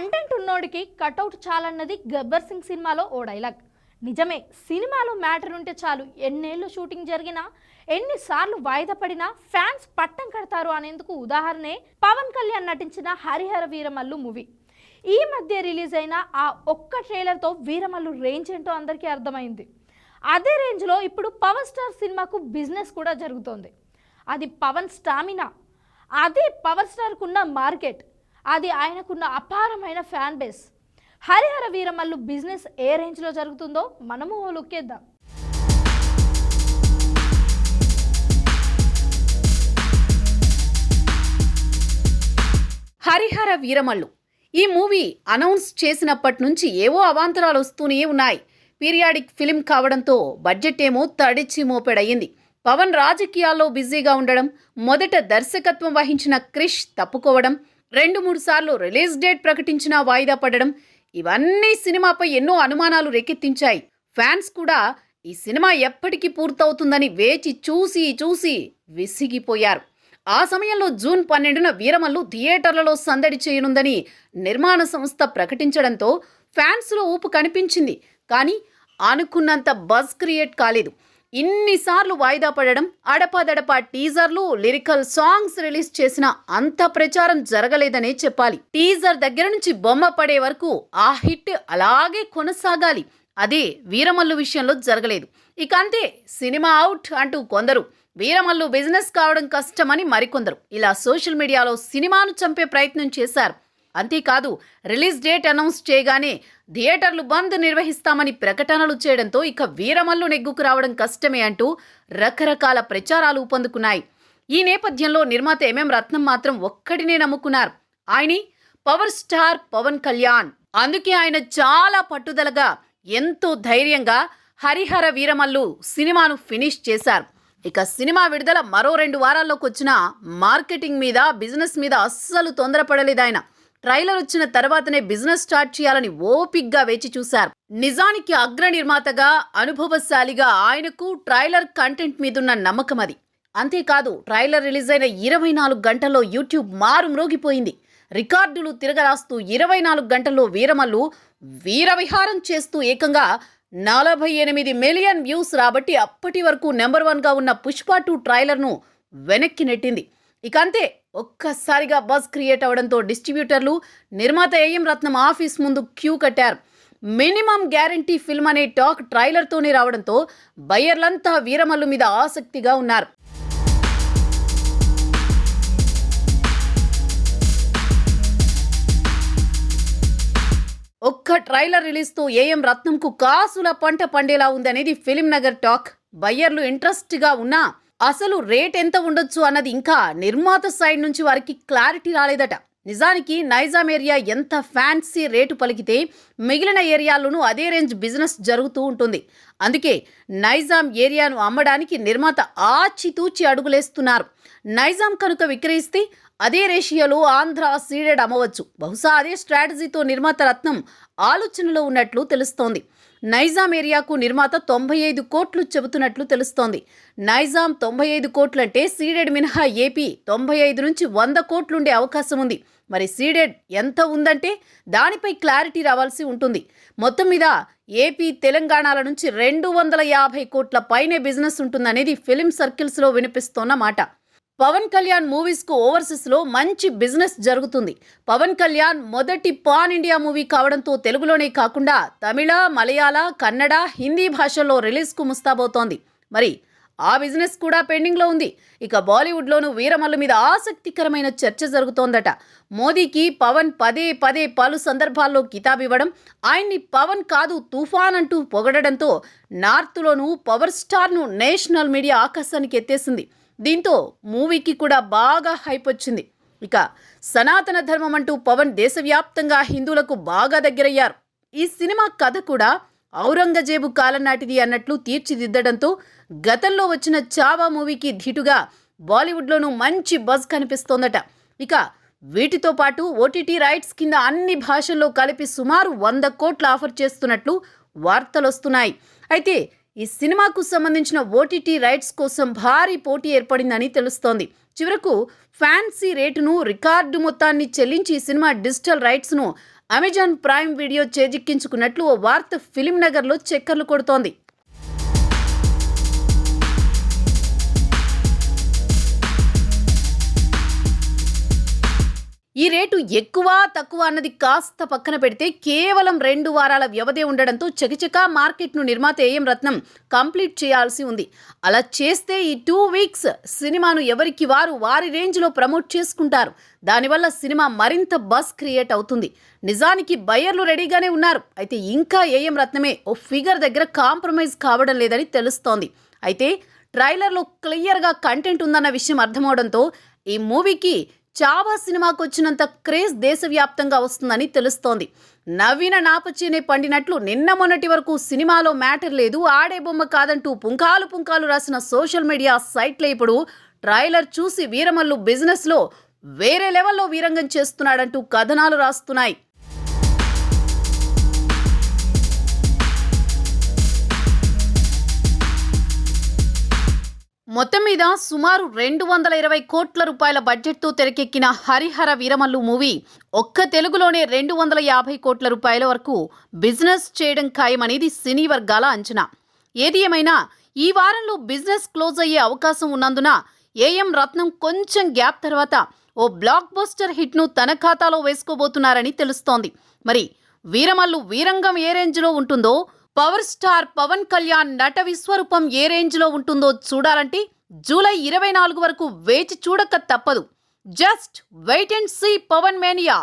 Content ఉన్నోడికి cutout చాలన్నది Gabbar Singh సినిమాలో ఓ dialogue. నిజమే సినిమాలో మ్యాటర్ ఉంటే చాలు ఎన్నేళ్ళు షూటింగ్ జరిగినా ఎన్నిసార్లు వాయిదా పడినా ఫ్యాన్స్ పట్టం కడతారు అనేందుకు ఉదాహరణే పవన్ కళ్యాణ్ నటించిన హరిహర వీరమల్లు మూవీ. ఈ మధ్య రిలీజ్ అయిన ఆ ఒక్క ట్రైలర్తో వీరమల్లు రేంజ్ ఏంటో అందరికీ అర్థమైంది. అదే రేంజ్లో ఇప్పుడు పవర్ స్టార్ సినిమాకు బిజినెస్ కూడా జరుగుతోంది. అది పవన్ స్టామినా. అదే పవర్ స్టార్కున్న మార్కెట్. అది ఆయనకున్న అపారమైన fan base. Harihara Veeramallu business ఏ రేంజ్లో జరుగుతుందో మనము ఓ లుక్కేద్దాం హరిహర వీరమల్లు. ఈ మూవీ అనౌన్స్ చేసినప్పటి నుంచి ఏవో అవాంతరాలు వస్తూనే ఉన్నాయి. పీరియాడిక్ ఫిలిం కావడంతో బడ్జెట్ ఏమో తడిచి మోపెడయింది పవన్ రాజకీయాల్లో బిజీగా ఉండడం మొదట దర్శకత్వం వహించిన క్రిష్ తప్పుకోవడం రెండు మూడు సార్లు రిలీజ్ డేట్ ప్రకటించినా వాయిదా పడడం ఇవన్నీ సినిమాపై ఎన్నో అనుమానాలు రేకెత్తించాయి. ఫ్యాన్స్ కూడా ఈ సినిమా ఎప్పటికీ పూర్తవుతుందని వేచి చూసి చూసి విసిగిపోయారు. ఆ సమయంలో జూన్ పన్నెండున వీరమల్లు థియేటర్లలో సందడి చేయనుందని నిర్మాణ సంస్థ ప్రకటించడంతో ఫ్యాన్స్లో ఊపు కనిపించింది. కానీ అనుకున్నంత బజ్ క్రియేట్ కాలేదు. ఇన్నిసార్లు వాయిదా పడడం అడపాదడపా టీజర్లు లిరికల్ సాంగ్స్ రిలీజ్ చేసిన అంత ప్రచారం జరగలేదనే చెప్పాలి. టీజర్ దగ్గర నుంచి బొమ్మ పడే వరకు ఆ హిట్ అలాగే కొనసాగాలి. అదే వీరమల్లు విషయంలో జరగలేదు. ఇక అంతే సినిమా అవుట్ అంటూ కొందరు వీరమల్లు బిజినెస్ కావడం కష్టమని మరికొందరు. ఇలా సోషల్ మీడియాలో సినిమాను చంపే ప్రయత్నం చేశారు. అంతేకాదు రిలీజ్ డేట్ అనౌన్స్ చేయగానే థియేటర్లు బంద్ నిర్వహిస్తామని ప్రకటనలు చేయడంతో ఇక వీరమల్లు నెగ్గుకు రావడం కష్టమే అంటూ రకరకాల ప్రచారాలు ఊపందుకున్నాయి ఈ నేపథ్యంలో నిర్మాత ఎంఎం రత్నం మాత్రం ఒక్కడినే నమ్ముకున్నారు. ఆయని పవర్ స్టార్ పవన్ కళ్యాణ్. అందుకే ఆయన చాలా పట్టుదలగా ఎంతో ధైర్యంగా హరిహర వీరమల్లు సినిమాను ఫినిష్ చేశారు. ఇక సినిమా విడుదల మరో రెండు వారాల్లోకి వచ్చిన మార్కెటింగ్ మీద బిజినెస్ మీద అస్సలు తొందరపడలేదు ఆయన. ట్రైలర్ వచ్చిన తర్వాతనే బిజినెస్ స్టార్ట్ చేయాలని ఓపిగ్గా వేచి చూశారు. నిజానికి అగ్ర నిర్మాతగా అనుభవశాలిగా ఆయనకు ట్రైలర్ కంటెంట్ మీదున్న నమ్మకం అది. అంతేకాదు ట్రైలర్ రిలీజ్ అయిన ఇరవై నాలుగు గంటల్లో యూట్యూబ్ మారు మ్రోగిపోయింది రికార్డులు తిరగరాస్తూ ఇరవై నాలుగు గంటల్లో వీరమల్లు వీరవిహారం చేస్తూ ఏకంగా నలభై ఎనిమిది మిలియన్ వ్యూస్ రాబట్టి అప్పటి వరకు నెంబర్ వన్గా ఉన్న పుష్ప టూ ట్రైలర్ను వెనక్కి నెట్టింది. ఇక అంతే ఒక్కసారిగా బజ్ క్రియేట్ అవడంతో డిస్ట్రిబ్యూటర్లు నిర్మాత ఏఎం రత్నం ఆఫీస్ ముందు క్యూ కట్టారు. మినిమం గ్యారంటీ ఫిల్మ్ అనే టాక్ ట్రైలర్తోనే రావడంతో బయ్యర్లంతా వీరమల్లు మీద ఆసక్తిగా ఉన్నారు. ఒక్క ట్రైలర్ రిలీజ్తో ఏఎం రత్నంకు కాసుల పంట పండేలా ఉందనేది ఫిలిం నగర్ టాక్. బయ్యర్లు ఇంట్రెస్ట్గా ఉన్నా అసలు రేట్ ఎంత ఉండొచ్చు అన్నది ఇంకా నిర్మాత సైడ్ నుంచి వారికి క్లారిటీ రాలేదట. నిజానికి నైజాం ఏరియా ఎంత ఫ్యాన్సీ రేటు పలికితే మిగిలిన ఏరియాల్లోనూ అదే రేంజ్ బిజినెస్ జరుగుతూ ఉంటుంది. అందుకే నైజాం ఏరియాను అమ్మడానికి నిర్మాత ఆచితూచి అడుగులేస్తున్నారు. నైజాం కనుక విక్రయిస్తే అదే రేషియోలో ఆంధ్ర సీడెడ్ అమ్మవచ్చు. బహుశా అదే స్ట్రాటజీతో నిర్మాత రత్నం ఆలోచనలో ఉన్నట్లు తెలుస్తోంది. నైజాం ఏరియాకు నిర్మాత తొంభై ఐదు కోట్లు చెబుతున్నట్లు తెలుస్తోంది. నైజాం తొంభై ఐదు కోట్లంటే సీడెడ్ మినహా ఏపీ తొంభై ఐదు నుంచి వంద కోట్లుండే అవకాశం ఉంది మరి సీడెడ్ ఎంత ఉందంటే దానిపై క్లారిటీ రావాల్సి ఉంటుంది. మొత్తం మీద ఏపీ తెలంగాణల నుంచి రెండు వందల యాభై కోట్ల పైనే బిజినెస్ ఉంటుందనేది ఫిలిం సర్కిల్స్లో వినిపిస్తోన్న మాట. పవన్ కళ్యాణ్ మూవీస్కు ఓవర్సీస్లో మంచి బిజినెస్ జరుగుతుంది. పవన్ కళ్యాణ్ మొదటి పాన్ ఇండియా మూవీ కావడంతో తెలుగులోనే కాకుండా తమిళ మలయాళ కన్నడ హిందీ భాషల్లో రిలీజ్కు ముస్తాబోతోంది మరి ఆ బిజినెస్ కూడా పెండింగ్లో ఉంది. ఇక బాలీవుడ్లోనూ వీరమల్లు మీద ఆసక్తికరమైన చర్చ జరుగుతోందట. మోదీకి పవన్ పదే పదే పలు సందర్భాల్లో కితాబ్ ఇవ్వడం ఆయన్ని పవన్ కాదు తుఫాన్ అంటూ పొగడడంతో నార్త్లోనూ పవర్ స్టార్ను నేషనల్ మీడియా ఆకాశానికి ఎత్తేసింది. దీంతో మూవీకి కూడా బాగా హైప్ వచ్చింది. ఇక సనాతన ధర్మం అంటూ పవన్ దేశవ్యాప్తంగా హిందువులకు బాగా దగ్గరయ్యారు. ఈ సినిమా కథ కూడా ఔరంగజేబు కాలం నాటిది అన్నట్లు తీర్చిదిద్దడంతో గతంలో వచ్చిన చావా మూవీకి ధీటుగా బాలీవుడ్లోనూ మంచి బజ్ కనిపిస్తోందట. ఇక వీటితో పాటు ఓటీటీ రైట్స్ కింద అన్ని భాషల్లో కలిపి సుమారు వంద కోట్ల ఆఫర్ చేస్తున్నట్లు వార్తలు వస్తున్నాయి అయితే ఈ సినిమాకు సంబంధించిన ఓటీటీ రైట్స్ కోసం భారీ పోటీ ఏర్పడిందని తెలుస్తోంది. చివరకు ఫ్యాన్సీ రేటును రికార్డు మొత్తాన్ని చెల్లించి ఈ సినిమా డిజిటల్ రైట్స్ను అమెజాన్ ప్రైమ్ వీడియో చేజిక్కించుకున్నట్లు ఓ వార్త ఫిలిం నగర్లో చక్కర్లు కొడుతోంది. ఈ రేటు ఎక్కువ తక్కువ అన్నది కాస్త పక్కన పెడితే కేవలం రెండు వారాల వ్యవధి ఉండడంతో చకచకా మార్కెట్ను నిర్మాత ఏఎం రత్నం కంప్లీట్ చేయాల్సి ఉంది. అలా చేస్తే ఈ టూ వీక్స్ సినిమాను ఎవరికి వారు వారి రేంజ్లో ప్రమోట్ చేసుకుంటారు. దానివల్ల సినిమా మరింత బస్ క్రియేట్ అవుతుంది. నిజానికి బయర్లు రెడీగానే ఉన్నారు. అయితే ఇంకా ఏఎం రత్నమే ఓ ఫిగర్ దగ్గర కాంప్రమైజ్ కావడం లేదని తెలుస్తోంది. అయితే ట్రైలర్లో క్లియర్గా కంటెంట్ ఉందన్న విషయం అర్థమవడంతో ఈ మూవీకి చావా సినిమాకు వచ్చినంత క్రేజ్ దేశవ్యాప్తంగా వస్తుందని తెలుస్తోంది. నవీన నాపచీనే పండినట్లు నిన్న మొన్నటి వరకు సినిమాలో మ్యాటర్ లేదు ఆడే బొమ్మ కాదంటూ పుంకాలు పుంకాలు రాసిన సోషల్ మీడియా సైట్లే ఇప్పుడు ట్రైలర్ చూసి వీరమల్లు బిజినెస్లో వేరే లెవెల్లో వీరంగం చేస్తున్నాడంటూ కథనాలు రాస్తున్నాయి. మొత్తం మీద సుమారు రెండు వందల ఇరవై కోట్ల రూపాయల బడ్జెట్తో తెరకెక్కిన హరిహర వీరమల్లు మూవీ ఒక్క తెలుగులోనే రెండు వందల యాభై కోట్ల రూపాయల వరకు బిజినెస్ చేయడం ఖాయమనేది సినీ వర్గాల అంచనా. ఏది ఏమైనా ఈ వారంలో బిజినెస్ క్లోజ్ అయ్యే అవకాశం ఉన్నందున ఏఎం రత్నం కొంచెం గ్యాప్ తర్వాత ఓ బ్లాక్ బస్టర్ హిట్ను తన ఖాతాలో వేసుకోబోతున్నారని తెలుస్తోంది. మరి వీరమల్లు వీరంగం ఏ రేంజ్లో ఉంటుందో పవర్ స్టార్ పవన్ కళ్యాణ్ నట విశ్వరూపం ఏ రేంజ్లో ఉంటుందో చూడాలంటే జూలై ఇరవై నాలుగు వరకు వేచి చూడక తప్పదు. Just wait and see Pawan mania.